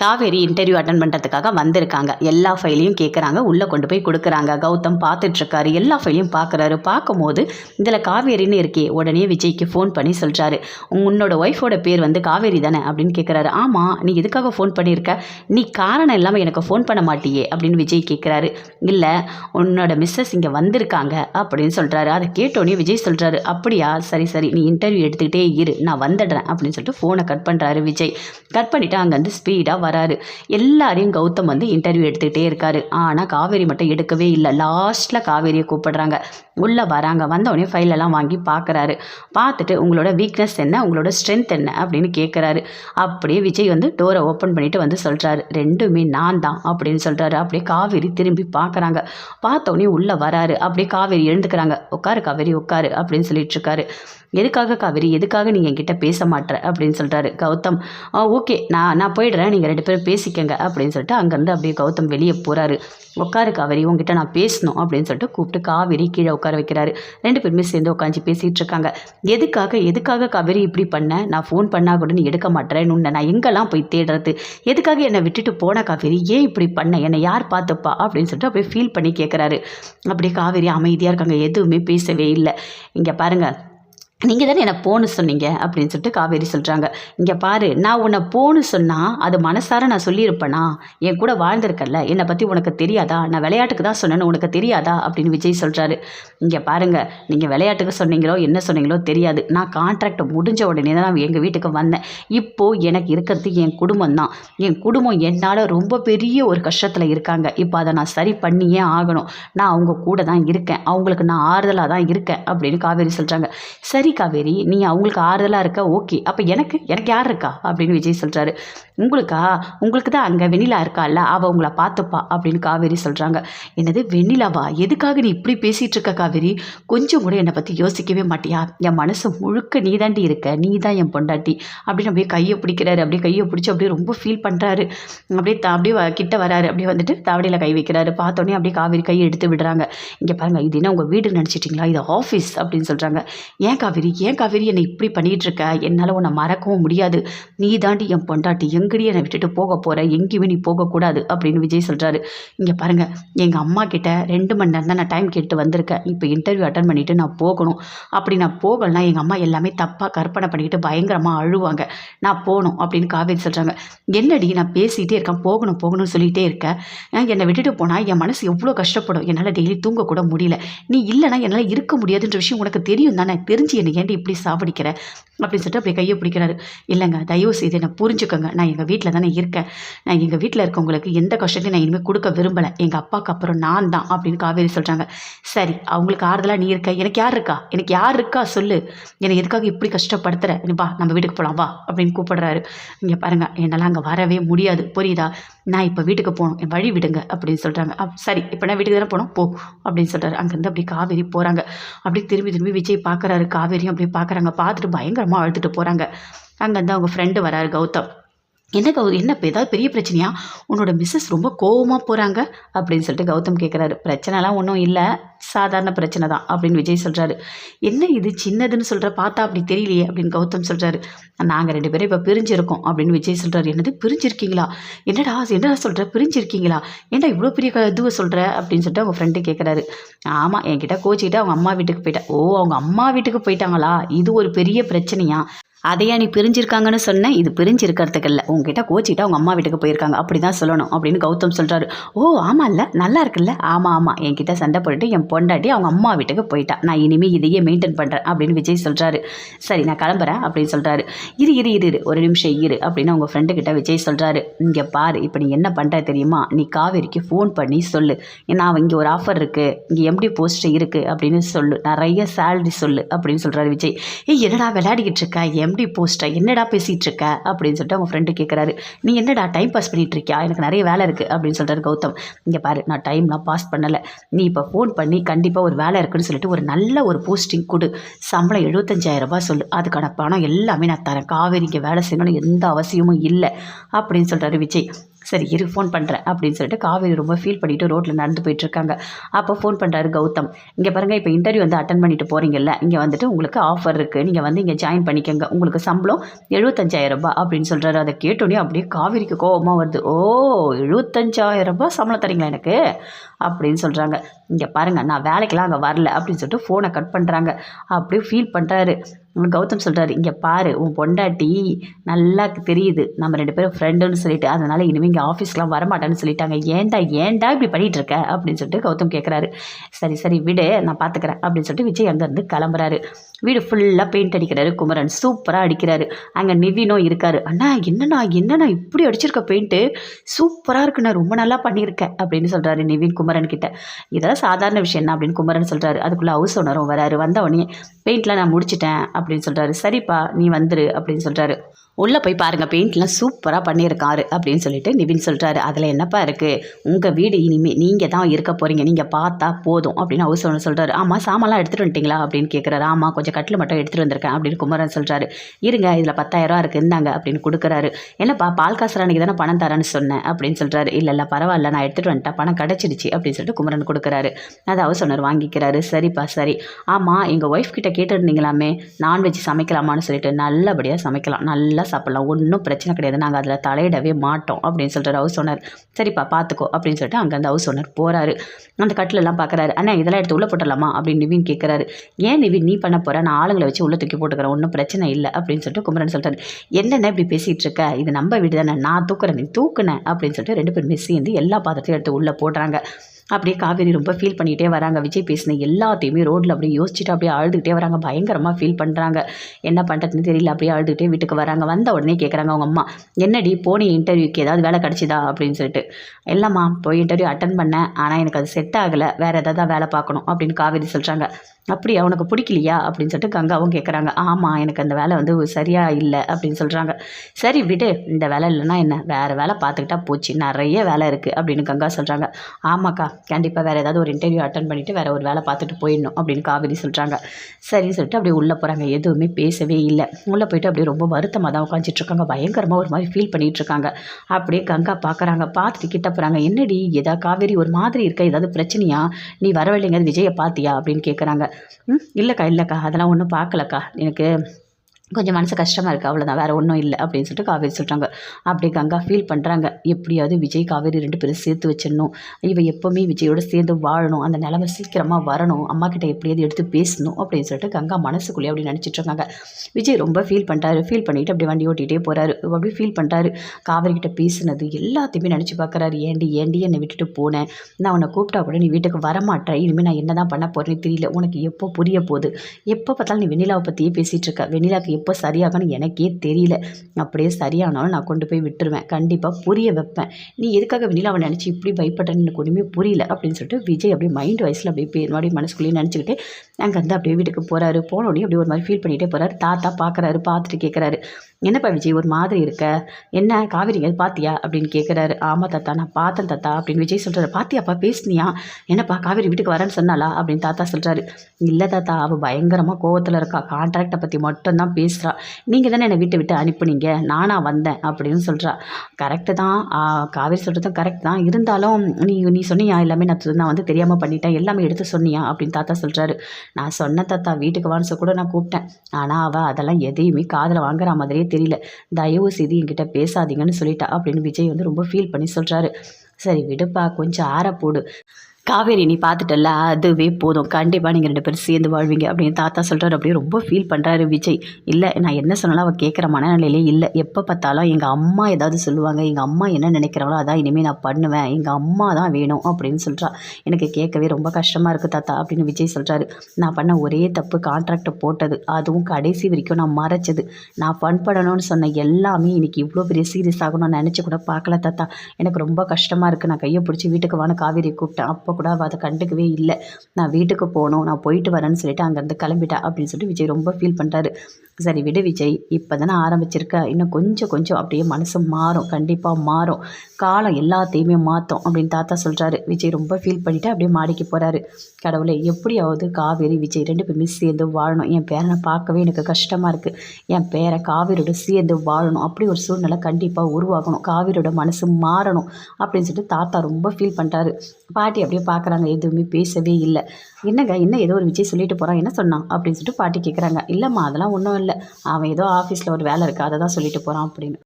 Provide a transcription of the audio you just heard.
Kaveri interview attend பண்ணுறதுக்காக வந்திருக்காங்க. எல்லா ஃபைலையும் கேட்குறாங்க உள்ளே கொண்டு போய் கொடுக்குறாங்க. கௌதம் பார்த்துட்ருக்காரு. எல்லா ஃபைலையும் பார்க்குறாரு. பார்க்கும்போது இதில் காவேரின்னு இருக்கே. உடனே விஜய்க்கு ஃபோன் பண்ணி சொல்கிறாரு உன்னோட ஒய்ஃபோட பேர் வந்து காவேரி தானே அப்படின்னு கேட்குறாரு ஆமாம் நீ எதுக்காக ஃபோன் பண்ணியிருக்க நீ காரணம் இல்லாமல் எனக்கு ஃபோன் பண்ண மாட்டியே அப்படின்னு விஜய் கேட்குறாரு இல்லை உன்னோட மிஸ்ஸஸ் இங்கே வந்திருக்காங்க அப்படின்னு சொல்கிறாரு அதை கேட்டோடனே விஜய் சொல்கிறாரு அப்படியா? சரி சரி. நீ இன்டர்வியூ எடுத்துக்கிட்டே இரு. நான் வந்துடுறேன். அப்படின்னு சொல்லிட்டு ஃபோனை கட் பண்ணுறாரு விஜய். கட் பண்ணிவிட்டு அங்கேருந்து ஸ்பீடாக வராரு. எல்லாரையும் கௌதம் வந்து இன்டர்வியூ எடுத்துக்கிட்டே இருக்காரு. ஆனால் காவேரி மட்டும் எடுக்கவே இல்லை. லாஸ்ட்டில் காவேரியை கூப்பிடுறாங்க. உள்ளே வராங்க. வந்தவொடனே ஃபைலெல்லாம் வாங்கி பார்க்குறாரு பார்த்துட்டு உங்களோட வீக்னஸ் என்ன? உங்களோட ஸ்ட்ரென்த் என்ன? அப்படின்னு கேட்குறாரு அப்படியே விஜய் வந்து டோரை ஓப்பன் பண்ணிவிட்டு வந்து சொல்கிறாரு ரெண்டுமே நான் தான் அப்படின்னு சொல்கிறாரு அப்படியே காவேரி திரும்பி பார்க்குறாங்க பார்த்தோன்னே உள்ளே வராரு. அப்படியே காவேரி எழுந்துக்கிறாங்க. உட்காரு காவேரி உட்காரு அப்படின்னு சொல்லிட்டு இருக்காரு. எதுக்காக காவேரி? எதுக்காக நீங்கள் என்கிட்ட பேச மாட்டேற? அப்படின்னு சொல்கிறாரு கௌதம். ஓகே நான் நான் போயிடுறேன். நீங்கள் ரெண்டு பேரும் பேசிக்கங்க அப்படின்னு சொல்லிட்டு அங்கேருந்து அப்படியே கௌதம் வெளியே போகிறாரு உட்காரு காவேரி உங்ககிட்ட நான் பேசணும் அப்படின்னு சொல்லிட்டு கூப்பிட்டு காவேரி கீழே உட்கார வைக்கிறாரு. ரெண்டு பேருமே சேர்ந்து உட்காந்து பேசிகிட்டு இருக்காங்க. எதுக்காக எதுக்காக காவேரி இப்படி பண்ண? நான் ஃபோன் பண்ணால் கூட நீ எடுக்க மாட்டேறேன்னு உன்னை நான் எங்கெல்லாம் போய் தேடுறது? எதுக்காக என்னை விட்டுட்டு போன காவேரி? ஏன் இப்படி பண்ண? என்னை யார் பார்த்துப்பா? அப்படின்னு சொல்லிட்டு அப்படியே ஃபீல் பண்ணி கேட்குறாரு அப்படியே காவேரி அமைதியாக இருக்காங்க. எதுவுமே பேசவே இல்லை. இங்கே பாருங்கள் நீங்கள் தானே என்னை போன்னு சொன்னீங்க அப்படின்னு சொல்லிட்டு காவேரி சொல்கிறாங்க இங்கே பாரு நான் உன்னை போன்னு சொன்னால் அது மனசார நான் சொல்லியிருப்பேனா? என் கூட வாழ்ந்திருக்கல்ல என்னை பற்றி உனக்கு தெரியாதா? நான் விளையாட்டுக்கு தான் சொன்னேன்னு உனக்கு தெரியாதா? அப்படின்னு விஜய் சொல்கிறாரு இங்கே பாருங்கள் நீங்கள் விளையாட்டுக்கு சொன்னீங்களோ என்ன சொன்னீங்களோ தெரியாது. நான் கான்ட்ராக்ட் முடிஞ்ச உடனே தான் நான் எங்கள் வீட்டுக்கு வந்தேன். இப்போது எனக்கு இருக்கிறது என் குடும்பம் தான். என் குடும்பம் என்னால் ரொம்ப பெரிய ஒரு கஷ்டத்தில் இருக்காங்க. இப்போ அதை நான் சரி பண்ணியே ஆகணும். நான் அவங்க கூட தான் இருக்கேன். அவங்களுக்கு நான் ஆறுதலாக தான் இருக்கேன் அப்படின்னு காவேரி சொல்கிறாங்க சரி காவேரி நீ அவங்களுக்கு ஆறுதலாக இருக்க ஓகே. அப்போ எனக்கு எனக்கு யார் இருக்கா? அப்படின்னு விஜய் சொல்கிறாரு உங்களுக்கா? உங்களுக்கு தான் அங்கே வெண்ணிலா இருக்கால்ல அவள் உங்களை பார்த்துப்பா அப்படின்னு காவேரி சொல்கிறாங்க என்னது வெண்ணிலாவா? எதுக்காக நீ இப்படி பேசிகிட்டு இருக்க காவேரி? கொஞ்சம் கூட என்னை பற்றி யோசிக்கவே மாட்டியா? என் மனசு முழுக்க நீ தாண்டி இருக்க நீ தான் என் பொண்டாட்டி. அப்படின்னு அப்படியே கையை பிடிக்கிறாரு. அப்படியே கையை பிடிச்சி அப்படியே ரொம்ப ஃபீல் பண்ணுறாரு அப்படியே அப்படியே வ- கிட்ட வராரு. அப்படியே வந்துட்டு தாவடியில் கை வைக்கிறாரு. பார்த்தோன்னே அப்படியே காவேரி கையை எடுத்து விடுறாங்க. இங்கே பாருங்க இது என்ன உங்கள் வீடு நினச்சிட்டிங்களா? இது ஆஃபீஸ் அப்படின்னு சொல்கிறாங்க ஏன் காவேரி? ஏன் காவேரி என்னை இப்படி பண்ணிகிட்டு இருக்க என்னால் உன்னை மறக்கவும் முடியாது. நீ தாண்டி என் பொண்டாட்டி எங்கடி என்னை விட்டுட்டு போக போகிற எங்கேயுமே நீ போகக்கூடாது அப்படின்னு விஜய் சொல்கிறாரு இங்கே பாருங்கள் எங்கள் அம்மா கிட்ட ரெண்டு மணி நேரம் தான் நான் டைம் கேட்டு வந்திருக்கேன். இப்போ இன்டர்வியூ அட்டன் பண்ணிவிட்டு நான் போகணும். அப்படி நான் போகலைன்னா எங்கள் அம்மா எல்லாமே தப்பாக கற்பனை பண்ணிக்கிட்டு பயங்கரமாக அழுவாங்க. நான் போகணும் அப்படின்னு காவேரி சொல்கிறாங்க என்னடி நான் பேசிகிட்டே இருக்கேன் போகணும் போகணும்னு சொல்லிகிட்டே இருக்கேன் என்னை விட்டுட்டு போனால் என் மனசு எவ்வளோ கஷ்டப்படும்? என்னால் டெய்லி தூங்கக்கூட முடியல. நீ இல்லைனா என்னால் இருக்க முடியாதுன்ற விஷயம் உனக்கு தெரியும் தானே தெரிஞ்சு என்னை ஏன்டி இப்படி சாவடிக்கிற? அப்படின்னு சொல்லிட்டு அப்படி கையை பிடிக்கிறாரு. இல்லைங்க தயவு செய்து என்னை புரிஞ்சுக்கோங்க. நான் எங்கள் வீட்டில் தானே இருக்கேன். நான் எங்கள் வீட்டில் இருக்கவங்களுக்கு எந்த கஷ்டத்தையும் நான் இனிமேல் கொடுக்க விரும்பலை. எங்கள் அப்பாவுக்கு அப்புறம் நான் தான் அப்படின்னு காவேரி சொல்கிறாங்க சரி அவங்களுக்கு ஆறுதலாக நீ இருக்க? எனக்கு யார் இருக்கா? எனக்கு யார் இருக்கா? சொல்லு. என்னை எதுக்காக இப்படி கஷ்டப்படுத்துற? நீ வா நம்ம வீட்டுக்கு போகலாம் வா அப்படின்னு கூப்பிடுறாரு. இங்கே பாருங்கள் என்னால் அங்கே வரவே முடியாது. புரியுதா? நான் இப்போ வீட்டுக்கு போகணும். என் வழி விடுங்க அப்படின்னு சொல்கிறாங்க அப் சரி இப்போ நான் வீட்டுக்கு தானே போகணும்? போ அப்படின்னு சொல்கிறாரு அங்கேருந்து அப்படியே காவேரி போகிறாங்க அப்படியே திரும்பி திரும்பி விஜய் பார்க்குறாரு காவேரியும் அப்படியே பார்க்குறாங்க. பார்த்துட்டு பயங்கரமாக அழுதுட்டு போகிறாங்க அங்கேருந்து அவங்க ஃப்ரெண்டு வராரு கௌதம். என்ன கௌ என்ன இப்போ ஏதாவது பெரிய பிரச்சனையா? உன்னோட மிஸ்ஸஸ் ரொம்ப கோவமாக போகிறாங்க அப்படின்னு சொல்லிட்டு கௌதம் கேட்குறாரு பிரச்சனைலாம் ஒன்றும் இல்லை. சாதாரண பிரச்சனை தான் அப்படின்னு விஜய் சொல்கிறாரு என்ன இது சின்னதுன்னு சொல்கிற பார்த்தா அப்படி தெரியலையே அப்படின்னு கௌதம் சொல்கிறாரு நாங்கள் ரெண்டு பேரும் இப்போ பிரிஞ்சிருக்கோம் அப்படின்னு விஜய் சொல்கிறாரு என்னது பிரிஞ்சிருக்கீங்களா? என்னடா என்னடா சொல்கிற பிரிஞ்சிருக்கீங்களா? ஏன்டா இவ்வளோ பெரிய இதுவை சொல்கிற அப்படின்னு சொல்லிட்டு அவங்க ஃப்ரெண்டு கேட்குறாரு ஆமாம் என்கிட்ட கோச்சிக்கிட்டு அவங்க அம்மா வீட்டுக்கு போயிட்டா ஓ அவங்க அம்மா வீட்டுக்கு போயிட்டாங்களா? இது ஒரு பெரிய பிரச்சனையா? அதையா நீ பிரிஞ்சிருக்காங்கன்னு சொன்னேன் இது பிரிஞ்சிருக்கிறதுக்கு இல்லை உங்ககிட்ட கோச்சிட்டு அவங்க அம்மா வீட்டுக்கு போயிருக்காங்க. அப்படி தான் சொல்லணும் அப்படின்னு கௌதம் சொல்கிறாரு ஓ ஆமாம் இல்லை நல்லா இருக்குல்ல. ஆமாம் ஆமாம் என்கிட்ட சண்டை போட்டுட்டு என் பொண்டாட்டி அவங்க அம்மா வீட்டுக்கு போயிட்டா. நான் இனிமேல் இதையே மெயின்டைன் பண்ணுறேன் அப்படின்னு விஜய் சொல்கிறாரு சரி நான் கிளம்புறேன் அப்படின்னு சொல்கிறாரு இரு இரு இரு இரு. ஒரு நிமிஷம் இரு அப்படின்னு அவங்க ஃப்ரெண்டுக்கிட்ட விஜய் சொல்கிறாரு இங்கே பாரு இப்போ நீ என்ன பண்ணுற தெரியுமா? நீ காவேரிக்கு ஃபோன் பண்ணி சொல்லு. நான் இங்கே ஒரு ஆஃபர் இருக்குது இங்கே எம்டி போஸ்ட் இருக்குது அப்படின்னு சொல்லு. நிறைய சேலரி சொல்லு அப்படின்னு சொல்கிறாரு விஜய். ஏய் என்னடா விளையாடிக்கிட்டு இருக்க? எப்படி போஸ்ட்டை? என்னடா பேசிகிட்டு இருக்க அப்படின்னு சொல்லிட்டு அவங்க ஃப்ரெண்டு கேட்குறாரு நீ என்னடா டைம் பாஸ் பண்ணிகிட்டு இருக்கியா எனக்கு நிறைய வேலை இருக்குது அப்படின்னு சொல்கிறாரு கௌதம் இங்கே பாரு நான் டைம்லாம் பாஸ் பண்ணலை. நீ இப்போ ஃபோன் பண்ணி கண்டிப்பாக ஒரு வேலை இருக்குன்னு சொல்லிட்டு ஒரு நல்ல ஒரு போஸ்டிங் கொடு. சம்பளம் 75000 ரூபாய் சொல்லு. அதுக்கான பணம் எல்லாமே நான் தரேன். காவேரிக்கு வேலை செய்யணும்னு எந்த அவசியமும் இல்லை. அப்படின்னு சொல்கிறாரு விஜய். சரி இரு ஃபோன் பண்ணுறேன் அப்படின்னு சொல்லிட்டு காவேரி ரொம்ப ஃபீல் பண்ணிட்டு ரோட்டில் நடந்து போயிட்டுருக்காங்க. அப்போ ஃபோன் பண்ணுறாரு கௌதம். இங்கே பாருங்கள் இப்போ இன்டர்வியூ வந்து அட்டன் பண்ணிட்டு போகிறீங்கல்ல இங்கே வந்துட்டு உங்களுக்கு ஆஃபர் இருக்குது நீங்கள் வந்து இங்கே ஜாயின் பண்ணிக்கோங்க. உங்களுக்கு சம்பளம் எழுபத்தஞ்சாயிரம் ரூபாய் அப்படின்னு சொல்கிறாரு அதை கேட்டோன்னே அப்படியே காவேரிக்கு கோபமாக வருது. ஓ எழுபத்தஞ்சாயிரம் ரூபாய் சம்பளம் தரீங்களா எனக்கு? அப்படின்னு சொல்கிறாங்க இங்கே பாருங்கள் நான் வேலைக்கெல்லாம் அங்கே வரல அப்படின்னு சொல்லிட்டு ஃபோனை கட் பண்ணுறாங்க அப்படியே ஃபீல் பண்ணுறாரு கௌதம் சொல்கிறாரு இங்கே பாரு உன் பொண்டாட்டி நல்லா தெரியுது. நம்ம ரெண்டு பேரும் ஃப்ரெண்டுன்னு சொல்லிட்டு அதனால் இனிமேல் இங்கே ஆஃபீஸ்க்குலாம் வரமாட்டேன்னு சொல்லிட்டாங்க. ஏன்டா ஏன்டா இப்படி பண்ணிகிட்டு இருக்க? அப்படின்னு சொல்லிட்டு கௌதம் கேட்குறாரு சரி சரி விடு நான் பார்த்துக்கிறேன் அப்படின்னு சொல்லிட்டு விஜய் அங்கேருந்து கிளம்புறாரு. வீடு ஃபுல்லாக பெயிண்ட் அடிக்கிறாரு குமரன். சூப்பராக அடிக்கிறாரு. அங்கே நிவினும் இருக்காரு. அண்ணா என்னண்ணா என்னண்ணா இப்படி அடிச்சிருக்க பெயிண்ட்டு சூப்பராக இருக்குண்ணா ரொம்ப நல்லா பண்ணியிருக்கேன் அப்படின்னு சொல்கிறாரு நிவின் குமரன் கிட்ட. இதெல்லாம் சாதாரண விஷயம் என்ன? அப்படின்னு குமரன் சொல்கிறாரு அதுக்குள்ளே ஹவுஸ் ஓனரும் வராரு. வந்த உடனே பெயிண்ட்லாம் நான் முடிச்சிட்டேன் அப்படின்னு சொல்கிறாரு சரிப்பா நீ வந்துரு அப்படின்னு சொல்கிறாரு உள்ளே போய் பாருங்கள் பெயிண்ட்லாம் சூப்பராக பண்ணியிருக்காரு அப்படின்னு சொல்லிட்டு நிவின் சொல்கிறாரு அதில் என்னப்பா இருக்குது உங்கள் வீடு இனிமேல் நீங்கள் தான் இருக்க போகிறீங்க நீங்கள் பார்த்தா போதும் அப்படின்னு ஹவுஸ் ஓனர் சொல்கிறாரு ஆமாம் சாமான்லாம் எடுத்துகிட்டு வந்துட்டீங்களா? அப்படின்னு கேட்குறாரு ஆமாம் கொஞ்சம் கொஞ்சம் கட்டில் மட்டும் எடுத்துகிட்டு வந்திருக்கேன் அப்படின்னு குமரன் சொல்கிறாரு இருங்க இதில் பத்தாயிரரூவா இருக்குது இருந்தாங்க அப்படின்னு கொடுக்குறாரு. என்னப்பா பால் காசு தானே பணம் தரேன்னு சொன்னேன் அப்படின்னு சொல்கிறாரு இல்லை இல்லை பரவாயில்ல நான் எடுத்துகிட்டு வந்துட்டேன். பணம் கிடச்சிடுச்சு அப்படின்னு சொல்லிட்டு குமரன் கொடுக்குறாரு. அதை ஹவுஸ் ஓனர் வாங்கிக்கிறாரு. சரிப்பா சரி. ஆமாம் எங்கள் ஒய்ஃப் கிட்ட கேட்டுருந்தீங்களாமே? நான்வெஜ் சமைக்கலாமான்னு சொல்லிட்டு நல்லபடியாக சமைக்கலாம். நல்லா சாப்பிட்லாம். ஒன்றும் பிரச்சனை கிடையாது. நாங்கள் அதில் தலையிடவே மாட்டோம் அப்படின்னு சொல்லிட்டு ஹவுஸ் ஓனர் சரிப்பா பார்த்துக்கோ அப்படின்னு சொல்லிட்டு அங்கே அந்த ஹவுஸ் ஓனர் போகிறாரு அந்த கட்டிலெல்லாம் பார்க்குறாரு அண்ணா இதெல்லாம் எடுத்து உள்ளே போட்டுடலாமா அப்படின்னு நிவின் கேட்குறாரு ஏன் நிவின் நீ பண்ண போகிற நான் ஆளுங்களை வச்சு உள்ளே தூக்கி போட்டுக்கிறேன் ஒன்றும் பிரச்சனை இல்லை அப்படின்னு சொல்லிட்டு குமரன் சொல்லிட்டாரு என்னென்ன இப்படி பேசிகிட்டு இருக்க? இது நம்ம வீடு தானே நான் தூக்குறேன் நீ தூக்குனேன் அப்படின்னு சொல்லிட்டு ரெண்டு பேருமே சேர்ந்து எல்லா பாத்திரத்தையும் எடுத்து உள்ளே போடுறாங்க. அப்படியே காவேரி ரொம்ப ஃபீல் பண்ணிகிட்டே வராங்க. விஜய் பேசின எல்லாத்தையுமே ரோட்டில் அப்படியே யோசிச்சுட்டு அப்படியே அழுதுகிட்டே வராங்க. பயங்கரமாக ஃபீல் பண்ணுறாங்க என்ன பண்ணுறதுன்னு தெரியல. அப்படியே அழுதுகிட்டே வீட்டுக்கு வராங்க. வந்த உடனே கேட்குறாங்க அவங்க அம்மா என்னடி போனி இன்டர்வியூக்கு ஏதாவது வேலை கிடச்சிதா? அப்படின்னு சொல்லிட்டு இல்லைம்மா போய் இன்டர்வியூ அட்டன் பண்ணேன். ஆனால் எனக்கு அது செட் ஆகலை. வேறு ஏதாவது வேலை பார்க்கணும். அப்படின்னு காவேரி சொல்கிறாங்க அப்படி அவனுக்கு பிடிக்கலையா? அப்படின்னு சொல்லிட்டு கங்காவும் கேட்குறாங்க ஆமாம் எனக்கு அந்த வேலை வந்து சரியாக இல்லை. அப்படின்னு சொல்கிறாங்க சரி விடு. இந்த வேலை இல்லைன்னா என்ன? வேறு வேலை பார்த்துக்கிட்டா போச்சு. நிறைய வேலை இருக்குது அப்படின்னு கங்கா சொல்கிறாங்க ஆமாக்கா. கண்டிப்பாக வேறு ஏதாவது ஒரு இன்டர்வியூ அட்டன் பண்ணிவிட்டு வேறு ஒரு வேலை பார்த்துட்டு போயிடணும் அப்படின்னு காவேரி சொல்கிறாங்க சரின்னு சொல்லிட்டு அப்படியே உள்ளே போகிறாங்க எதுவுமே பேசவே இல்லை. உள்ளே போயிட்டு அப்படியே ரொம்ப வருத்தமாக தான் உட்காந்துட்ருக்காங்க பயங்கரமாக ஒரு மாதிரி ஃபீல் பண்ணிகிட்டு இருக்காங்க. அப்படியே கங்கா பார்க்குறாங்க பார்த்துட்டு கிட்ட போகிறாங்க என்னடி? ஏதாவது காவேரி ஒரு மாதிரி இருக்க? ஏதாவது பிரச்சனையா? நீ வரவில்லைங்க விஜயை பார்த்தியா? அப்படின்னு கேட்குறாங்க ம் இல்லைக்கா இல்லைக்கா. அதெல்லாம் ஒன்றும் பார்க்கலக்கா. எனக்கு கொஞ்சம் மனசு கஷ்டமாக இருக்குது அவ்வளோதான் வேறு ஒன்றும் இல்லை அப்படின்னு சொல்லிட்டு காவேரி சொல்கிறாங்க அப்படியே கங்கா ஃபீல் பண்ணுறாங்க எப்படியாவது விஜய் காவேரி ரெண்டு பேரும் சேர்த்து வச்சிடணும். இவ எப்போவுமே விஜயோடு சேர்ந்து வாழணும். அந்த நிலமை சீக்கிரமாக வரணும். அம்மா கிட்ட எப்படியாவது எடுத்து பேசணும் அப்படின்னு சொல்லிட்டு கங்கா மனசுக்குள்ளேயே அப்படி நினச்சிட்டு இருக்காங்க. விஜய் ரொம்ப ஃபீல் பண்ணிட்டாரு ஃபீல் பண்ணிவிட்டு அப்படி வண்டி ஓட்டிகிட்டே போகிறாரு அப்படியே ஃபீல் பண்ணிட்டாரு காவேரி கிட்ட பேசுனது எல்லாத்தையுமே நினச்சி பார்க்குறாரு ஏண்டி ஏண்டி என்னை விட்டுட்டு போனேன் நான் உன்னை கூப்பிட்டா கூட நீ வீட்டுக்கு வரமாட்டேன். இனிமேல் நான் என்ன தான் பண்ண போகிறேன்னு தெரியல. உனக்கு எப்போ புரிய போகுது? எப்போ பார்த்தாலும் நீ வெண்ணிலாவை பற்றியே பேசிகிட்டு இருக்க. வெண்ணிலாக்கு எப்போ சரியாகணும் எனக்கே தெரியல. அப்படியே சரியானாலும் நான் கொண்டு போய் விட்டுருவேன். கண்டிப்பாக புரிய வைப்பேன். நீ எதுக்காக வெண்ணிலாவை நினச்சி இப்படி பயப்பட்டேன்னு எனக்கு ஒன்றுமே புரியல அப்படின்னு சொல்லிட்டு விஜய் அப்படியே மைண்ட் வயசில் அப்படியே பே மறுபடியும் மனசுக்குள்ளேயே நினச்சிக்கிட்டு அங்கே வந்து அப்படியே வீட்டுக்கு போகிறாரு போனோடனே அப்படியே ஒரு மாதிரி ஃபீல் பண்ணிகிட்டே போகிறாரு தாத்தா பார்க்குறாரு பார்த்துட்டு கேட்குறாரு என்னப்பா விஜய் ஒரு மாதிரி இருக்க? என்ன காவிரிங்க பார்த்தியா அப்படின்னு கேட்குறாரு ஆமாம் தாத்தா நான் பார்த்தேன் தாத்தா அப்படின்னு விஜய் சொல்கிறாரு பாத்தியாப்பா பேசுனியா? என்னப்பா காவேரி வீட்டுக்கு வரேன்னு சொன்னாலா அப்படின்னு தாத்தா சொல்கிறாரு இல்லை தாத்தா அவள் பயங்கரமாக கோவத்தில் இருக்கா. கான்ட்ராக்டை பற்றி மட்டும்தான் பேசுகிறா நீங்கள் தானே என்னை வீட்டை விட்டு அனுப்புனீங்க. நானாக வந்தேன் அப்படின்னு சொல்கிறா கரெக்டு தான். காவிரி காவேரி சொல்கிறதும் கரெக்ட் தான். இருந்தாலும் நீ நீ சொன்னியா? எல்லாமே நான் நான் வந்து தெரியாமல் பண்ணிட்டேன். எல்லாமே எடுத்து சொன்னியா? அப்படின்னு தாத்தா சொல்கிறாரு நான் சொன்ன தாத்தா வீட்டுக்கு வான்னு சொல்ல கூட நான் கூப்பிட்டேன். ஆனால் அவள் அதெல்லாம் எதையுமே காதில் வாங்குற மாதிரி தெரியல. தயவு செய்து என்கிட்ட பேசாதீங்கன்னு சொல்லிட்டா அப்படின்னு விஜய் வந்து ரொம்ப ஃபீல் பண்ணி சொல்கிறாரு சரி விடுப்பா கொஞ்சம் ஆற போடு. காவேரி நீ பார்த்துட்டல அதுவே போதும். கண்டிப்பாக நீங்கள் ரெண்டு பேரும் சேர்ந்து வாழ்வீங்க அப்படின்னு தாத்தா சொல்கிறாரு அப்படியே ரொம்ப ஃபீல் பண்ணுறாரு விஜய். இல்லை நான் என்ன சொன்னாலும் அவள் கேட்குற மனநிலையிலே இல்லை. எப்போ பார்த்தாலும் எங்கள் அம்மா ஏதாவது சொல்லுவாங்க. எங்கள் அம்மா என்ன நினைக்கிறாங்களோ அதான் இனிமேல் நான் பண்ணுவேன். எங்கள் அம்மா தான் வேணும் அப்படின்னு சொல்கிறா எனக்கு கேட்கவே ரொம்ப கஷ்டமாக இருக்குது தாத்தா அப்படின்னு விஜய் சொல்கிறாரு நான் பண்ண ஒரே தப்பு கான்ட்ராக்டை போட்டது. அதுவும் கடைசி வரைக்கும் நான் மறைச்சது. நான் ஃபன் பண்ணணும்னு சொன்ன எல்லாமே இன்னைக்கு இவ்வளோ பெரிய சீரியஸ் ஆகணும்னு நினச்சி கூட பார்க்கல தாத்தா. எனக்கு ரொம்ப கஷ்டமாக இருக்குது நான் கையை பிடிச்சி வீட்டுக்கு வான காவேரி கூப்பிட்டேன். அப்போ கூட அவள் அதை கண்டுக்கவே இல்லை. நான் வீட்டுக்கு போகணும் நான் போயிட்டு வரேன்னு சொல்லிட்டு அங்கேருந்து கிளம்பிட்டா அப்படின்னு சொல்லிட்டு விஜய் ரொம்ப ஃபீல் பண்ணுறாரு சரி விடு விஜய் இப்போ தானே ஆரம்பிச்சிருக்க. இன்னும் கொஞ்சம் கொஞ்சம் அப்படியே மனசு மாறும். கண்டிப்பாக மாறும். காலம் எல்லாத்தையுமே மாற்றும் அப்படின்னு தாத்தா சொல்கிறாரு விஜய் ரொம்ப ஃபீல் பண்ணிவிட்டு அப்படியே மாடிக்கு போகிறாரு கடவுளே எப்படியாவது காவேரி விஜய் ரெண்டு பேருமே சேர்ந்து வாழணும். என் பேரனை பார்க்கவே எனக்கு கஷ்டமாக இருக்குது என் பேரை காவேரியோட சேர்ந்து வாழணும். அப்படி ஒரு சூழ்நிலை கண்டிப்பாக உருவாகணும். காவேரியோட மனசு மாறணும் அப்படின்னு சொல்லிட்டு தாத்தா ரொம்ப ஃபீல் பண்ணிட்டாரு பாட்டி அப்படியே பார்க்குறாங்க. எதுவுமே பேசவே இல்லை. என்னங்க என்ன ஏதோ ஒரு விஜய் சொல்லிட்டு போகிறான் என்ன சொன்னான்? அப்படின்னு சொல்லிட்டு பாட்டி கேட்குறாங்க இல்லைம்மா அதெல்லாம் ஒன்றும் இல்லை. அவன் ஏதோ ஆஃபீஸில் ஒரு வேலை இருக்குது அதை தான் சொல்லிட்டு போகிறான் அப்படின்னு.